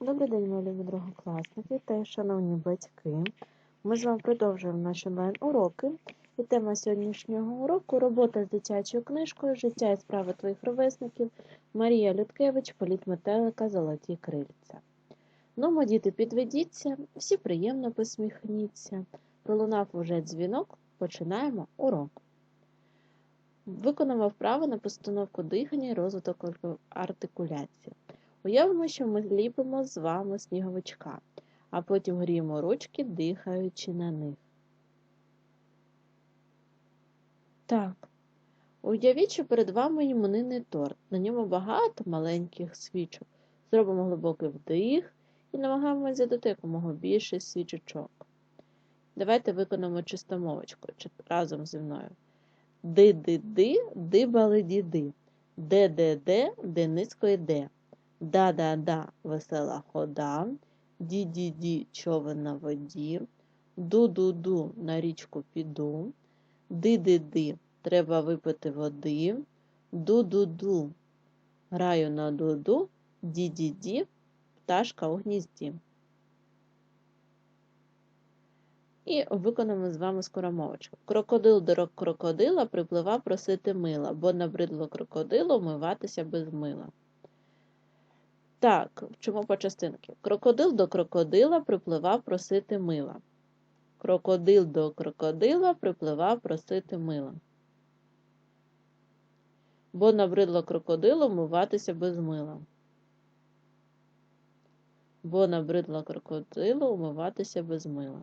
Добрий день, мої любі другокласники та шановні батьки. Ми з вами продовжуємо наші онлайн-уроки. І тема сьогоднішнього уроку робота з дитячою книжкою Життя і справи твоїх ровесників Марія Людкевич, політ метелика, Золоті крильця. Ну, діти, підведіться, всі приємно посміхніться. Пролунав уже дзвінок, починаємо урок. Виконуємо вправи на постановку дихання і розвиток артикуляції. Уявимо, що ми ліпимо з вами сніговичка, а потім гріємо ручки, дихаючи на них. Так, уявіть, що перед вами іменинний торт. На ньому багато маленьких свічок. Зробимо глибокий вдих і намагаємося задати якомога більше свічечок. Давайте виконаємо чистомовочку разом зі мною. Ди-ди-ди, дибали-діди. Де-де-де, де низько йде. Да-да-да, весела хода, ді-ді-ді, човен на воді, ду-ду-ду, на річку піду, ди-ди-ди, треба випити води, ду-ду-ду, граю на дуду, ді-ді-ді, пташка у гнізді. І виконаємо з вами скоромовочку. Крокодил до крокодила припливав просити мила, бо набридло крокодилу миватися без мила. Так, чому по частинки? Крокодил до крокодила припливав просити мила. Крокодил до крокодила припливав просити мила. Бо набридло крокодилу миватися без мила. Бо набридло крокодилу умиватися без мила.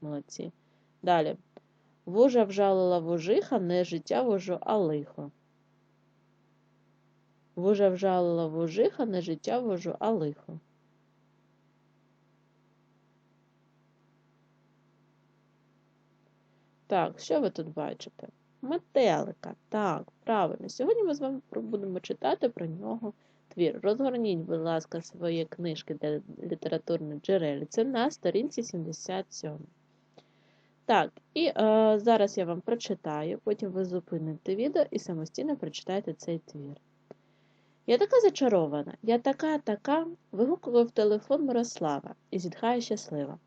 Молодці. Далі. Вужа вжалила вужиха, не життя вужу, а лихо. Вужа вжалила вужиха, не життя вожу, а лихо. Так, що ви тут бачите? Метелика. Так, правильно. Сьогодні ми з вами будемо читати про нього твір. Розгорніть, будь ласка, свої книжки для літературних джерел. Це на сторінці 77. Так, і е, зараз я вам прочитаю, потім ви зупините відео і самостійно прочитайте цей твір. Я така зачарована, я така, така, вигукує в телефон Мирослава і зітхає щаслива.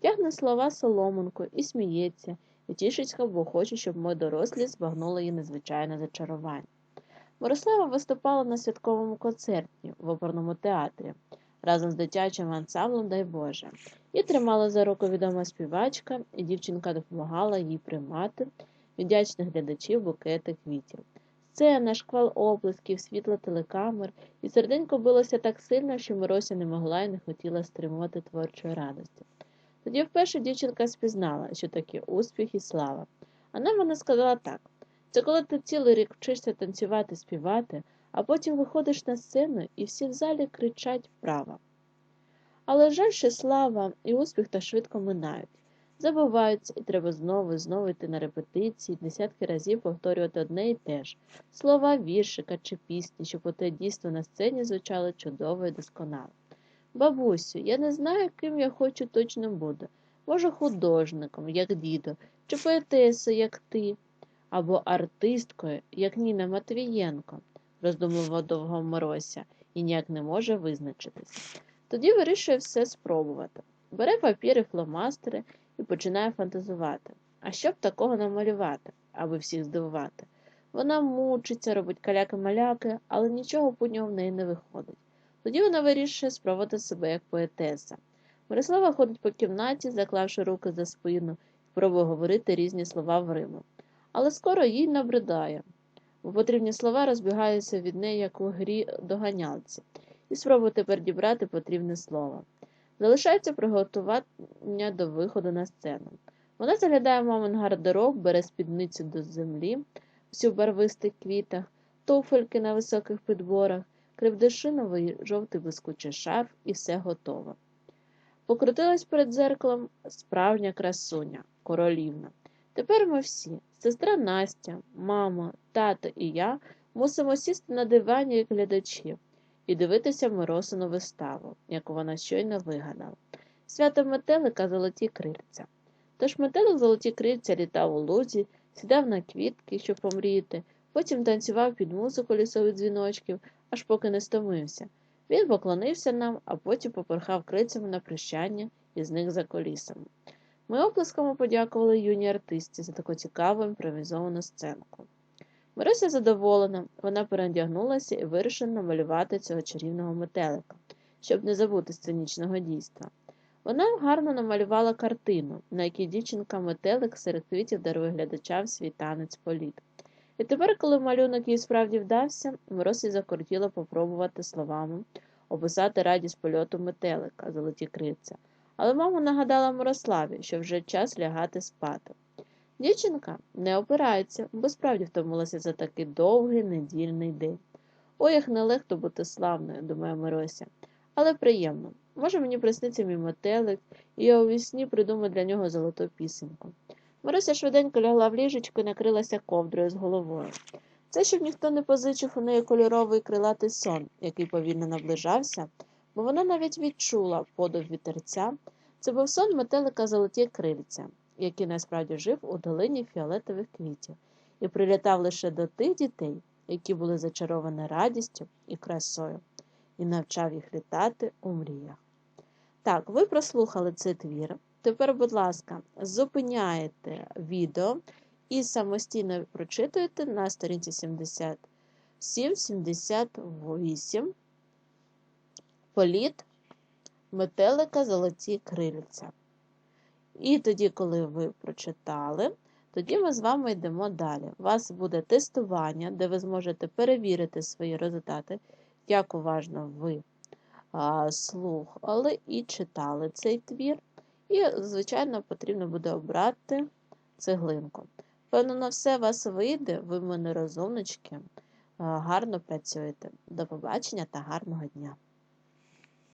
Тягне слова соломонку і сміється, і тішиться, бо хоче, щоб ми дорослі збагнули її незвичайне зачарування. Мирослава виступала на святковому концерті в оперному театрі разом з дитячим ансамблем Дай Боже. І тримала за руку відома співачка, і дівчинка допомагала їй приймати вдячних глядачів букети квітів. Сцена, шквал оплесків, світло телекамер, і серденько билося так сильно, що Мирося не могла і не хотіла стримувати творчої радості. Тоді вперше дівчинка спізнала, що таке успіх і слава. А нам вона сказала так це коли ти цілий рік вчишся танцювати, співати, а потім виходиш на сцену і всі в залі кричать вправо. Але жаль, що слава і успіх та швидко минають забуваються, і треба знову і знову йти на репетиції, десятки разів повторювати одне і те ж слова віршика чи пісні, щоб оте дійство на сцені звучало чудово і досконало. Бабусю, я не знаю, ким я хочу точно буду. Може, художником, як дідо, чи поетесою, як ти, або артисткою, як Ніна Матвієнко, роздумував довго Морося і ніяк не може визначитися. Тоді вирішує все спробувати. Бере папір і фломастери і починає фантазувати. А що б такого намалювати, аби всіх здивувати? Вона мучиться, робить каляки-маляки, але нічого путнього в неї не виходить. Тоді вона вирішує спробувати себе як поетеса. Мирослава ходить по кімнаті, заклавши руки за спину, і пробує говорити різні слова в Риму. Але скоро їй набридає, бо потрібні слова розбігаються від неї, як у грі доганялці, і спробує тепер дібрати потрібне слово. Залишається приготування до виходу на сцену. Вона заглядає мамин гардероб, бере спідницю до землі, всю в барвистих квітах, туфельки на високих підборах, кривдешиновий жовтий блискучий шарф і все готово. Покрутилась перед зеркалом справжня красуня, королівна. Тепер ми всі, сестра Настя, мама, тато і я, мусимо сісти на дивані як глядачі і дивитися Миросину виставу, яку вона щойно вигадала. Свято метелика золоті крильця. Тож метелик золоті крильця літав у лузі, сідав на квітки, щоб помріяти, потім танцював під музику лісових дзвіночків, аж поки не стомився. Він поклонився нам, а потім попорхав крицями на прощання і зник за колісами. Ми оплесками подякували юній артистці за таку цікаву імпровізовану сценку. Маруся задоволена, вона переодягнулася і вирішила намалювати цього чарівного метелика, щоб не забути сценічного дійства. Вона гарно намалювала картину, на якій дівчинка метелик серед квітів дарує глядачам свій танець політ. І тепер, коли малюнок їй справді вдався, Миросі закортіло попробувати словами описати радість польоту метелика, золоті крильця. Але мама нагадала Мирославі, що вже час лягати спати. Дівчинка не опирається, бо справді втомилася за такий довгий недільний день. Ой, як нелегко бути славною, думає Мирося, але приємно. Може, мені присниться мій метелик, і я у сні придумаю для нього золоту пісеньку. Маруся швиденько лягла в ліжечко і накрилася ковдрою з головою. Це щоб ніхто не позичив у неї кольоровий крилатий сон, який повільно наближався, бо вона навіть відчула подув вітерця. Це був сон метелика золоті крильця, який насправді жив у долині фіолетових квітів, і прилітав лише до тих дітей, які були зачаровані радістю і красою, і навчав їх літати у мріях. Так, ви прослухали цей твір. Тепер, будь ласка, зупиняєте відео і самостійно прочитуєте на сторінці 77-78 політ метелика золоті крильця. І тоді, коли ви прочитали, тоді ми з вами йдемо далі. У вас буде тестування, де ви зможете перевірити свої результати, як уважно ви слухали і читали цей твір. І, звичайно, потрібно буде обрати цеглинку. Певно, на все вас вийде, ви мене розумнички, гарно працюєте. До побачення та гарного дня!